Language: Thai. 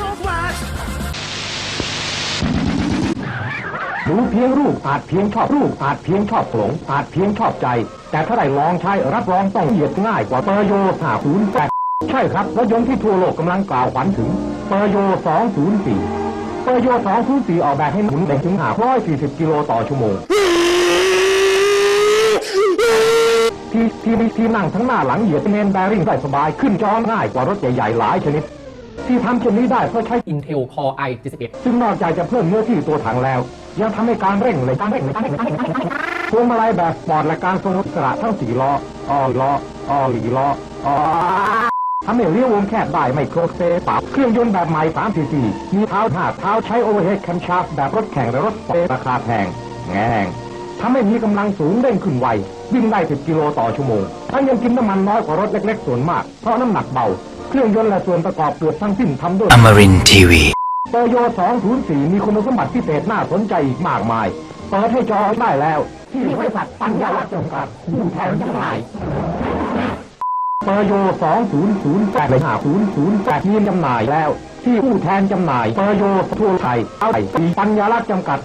don't flash. ดูเพียงรูปอาจเพียงชอบรูปอาจเพียงชอบหลงอาจเพียงชอบใจ แต่ถ้าได้ลองใช้รับรองต้องเหยียดง่ายกว่าเปอร์โย508ใช่ครับรถยนต์ที่ทั่วโลกกำลังกล่าวขวัญถึงเปอร์โย204เปอร์โย204ออกแบบให้หมุนได้ถึง540กิโลต่อชั่วโมงที่ที่ที่นั่งทั้งหน้าหลังเหยียดเมนแบริ่งได้สบายขึ้นจอง่ายกว่ารถใหญ่ๆหลายชนิด ที่ทำเช่นนี้ได้เพราะใช้ Intel Core i 71 ซึ่งนอกจากจะเพิ่มเนื้อที่ตัวถังแล้ว ยังทำให้การเร่งเลยการเร่งเลยการเร่งเลยการเร่งเลยพวงมาลัยแบบสปอร์ตและการทรงอิสระทั้งสี่ล้อออล้อออลีล้อออทำให้เลี้ยววงแคบได้ไม่โครเซปรับเครื่องยนต์แบบใหม่3 cc มีเท้าถาดเท้าใช้โอเวอร์เฮดคันชาร์ปแบบรถแข่งและรถสปอร์ตราคาแพงแงงทำให้มีกำลังสูงเร่งขึ้นไววิ่งได้ 10 กิโลต่อชั่วโมงทั้งยังกินน้ำมันน้อยกว่ารถเล็ก ๆ ส่วนมาก เพราะน้ำหนักเบา เครื่องยนต์และส่วนประกอบเกือบทั้งสิ้นทำด้วย Amarin Tiwi. เปอร์โย204 มีคุณสมบัติพิเศษน่าสนใจอีกมากมาย เปิดให้จองได้แล้ว ที่บริษัทปัญญาลักษณ์จำกัดผู้แทนจำหน่ายเปอร์โย2008เลย5008มีจำหน่ายแล้ว ที่ผู้แทนจำหน่ายเปอร์โยทั่วไทยเอาไอ้ปัญญาลักษณ์จำกัด